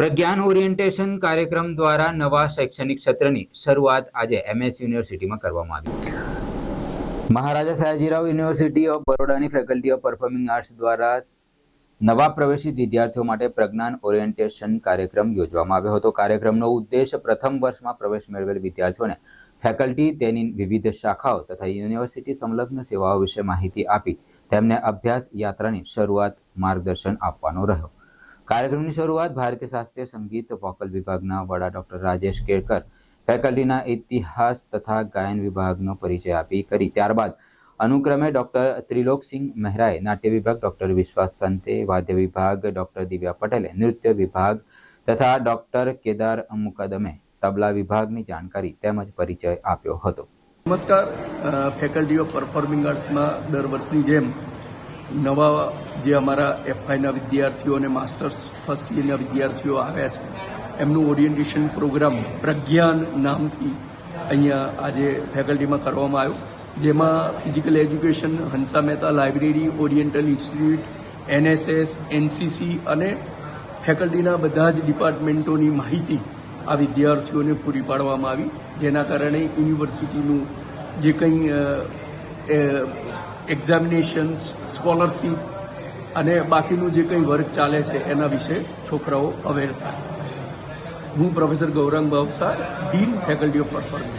Pragyan orientation કાર્યક્રમ દ્વારા નવા શૈક્ષણિક સત્રની શરૂઆત આજે એમએસ યુનિવર્સિટીમાં કરવામાં આવી. મહારાજા સયાજીરાવ યુનિવર્સિટી ઓફ બરોડાની ફેકલ્ટી ઓફ પરફોર્મિંગ આર્ટ્સ દ્વારા નવા પ્રવેશિત વિદ્યાર્થીઓ માટે પ્રજ્ઞાન ઓરિએન્ટેશન કાર્યક્રમ યોજવામાં આવ્યો હતો. કાર્યક્રમનો ઉદ્દેશ પ્રથમ વર્ષમાં પ્રવેશ મેળવેલ વિદ્યાર્થીઓને ફેકલ્ટી તેની વિવિધ શાખાઓ તથા યુનિવર્સિટી સંલગ્ન સેવાઓ વિશે માહિતી આપી તેમને અભ્યાસ યાત્રાની શરૂઆત માર્ગદર્શન આપવાનો રહ્યો. કાર્યક્રમની શરૂઆત ભારતીય શાસ્ત્રીય સંગીત વોકલ વિભાગના વડા ડોક્ટર રાજેશ કેળકર ફેકલ્ટીના ઇતિહાસ તથા ગાયન વિભાગનો પરિચય આપી કરી. ત્યારબાદ અનુક્રમે ડોક્ટર ત્રિલોકસિંહ મહેરાએ નાટ્ય વિભાગ ડોક્ટર વિશ્વાસ સંતે, વાદ્ય વિભાગ ડોક્ટર દિવ્યા પટેલે, નૃત્ય વિભાગ તથા ડોક્ટર કેદાર મુકદમે તબલા વિભાગની જાણકારી તેમજ પરિચય આપ્યો હતો. નમસ્કાર ફેકલ્ટી ઓફ પરફોર્મિંગ આર્ટ્સમાં દર વર્ષની જેમ નવા જે અમારા એફઆઈના વિદ્યાર્થીઓ અને માસ્ટર્સ ફર્સ્ટ યરના વિદ્યાર્થીઓ આવ્યા છે, એમનું ઓરિએન્ટેશન પ્રોગ્રામ પ્રજ્ઞાન નામથી અહીંયા આજે ફેકલ્ટીમાં કરવામાં આવ્યો. જેમાં physical education Hansa Mehta library oriental institute NSS NCC અને ફેકલ્ટીના બધા જ ડિપાર્ટમેન્ટોની માહિતી આ વિદ્યાર્થીઓને પૂરી પાડવામાં આવી. જેના કારણે યુનિવર્સિટીનું જે કંઈ એક્ઝામિનેશન્સ સ્કોલરશીપ અને બાકીનું જે કંઈ વર્ક ચાલે છે એના વિશે છોકરાઓ અવેર થાય. હું professor Gaurang Bhavsar dean faculty of performing